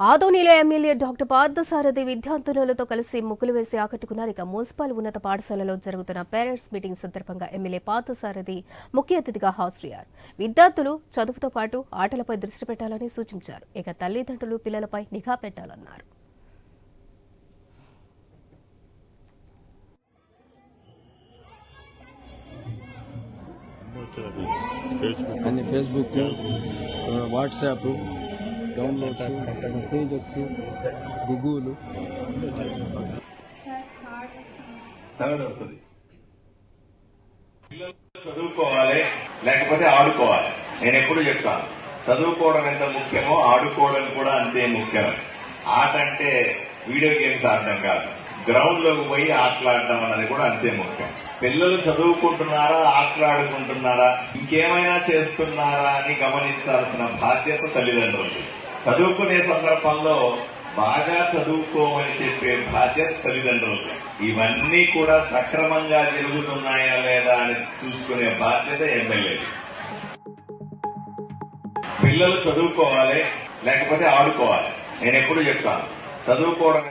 ఆదోనిలో MLA doctor Parthasarathi విద్యార్థులతో కలిసి ముగ్గులు వేసి ఆకట్టుకున్నారు. ఇక మున్సిపల్ ఉన్నత పాఠశాలలో జరుగుతున్న పేరెంట్స్ మీటింగ్ సందర్భంగా ఎమ్మెల్యే పార్థసారథి ముఖ్య అతిథిగా హాజరయ్యారు. విద్యార్థులు చదువుతో పాటు ఆటలపై దృష్టి పెట్టాలని సూచించారు. ఇక తల్లిదండ్రులు పిల్లలపై నిఘా పెట్టాలన్నారు. ఫేస్బుక్ అన్ని ఫేస్బుక్ ఆ, WhatsApp downloads messages Google third వస్తుంది పిల్లలు చదువుకోవాలి లేకపోతే ఆడుకోవాలి. నేను ఎప్పుడు చెప్తాను చదువుకోవడం ఎంత ముఖ్యమో ఆడుకోవడం కూడా అంతే ముఖ్యం. ఆట అంటే వీడియో గేమ్స్ ఆడటం కాదు. గ్రౌండ్లోకి పోయి ఆటలాడడం అన్నది కూడా అంతే ముఖ్యం. పిల్లలు చదువుకుంటున్నారా ఆటలాడుకుంటున్నారా ఇంకేమైనా చేస్తున్నారా అని గమనించాల్సిన బాధ్యత తల్లిదండ్రులు చదువుకునే సందర్భంలో బాగా చదువుకోమని చెప్పే బాధ్యత తల్లిదండ్రులు ఇవన్నీ కూడా సక్రమంగా జరుగుతున్నాయా లేదా అని చూసుకునే బాధ్యత ఎమ్మెల్యే పిల్లలు చదువుకోవాలి లేకపోతే ఆడుకోవాలి. నేను ఎప్పుడు చెప్తాను. చదువుకోవడం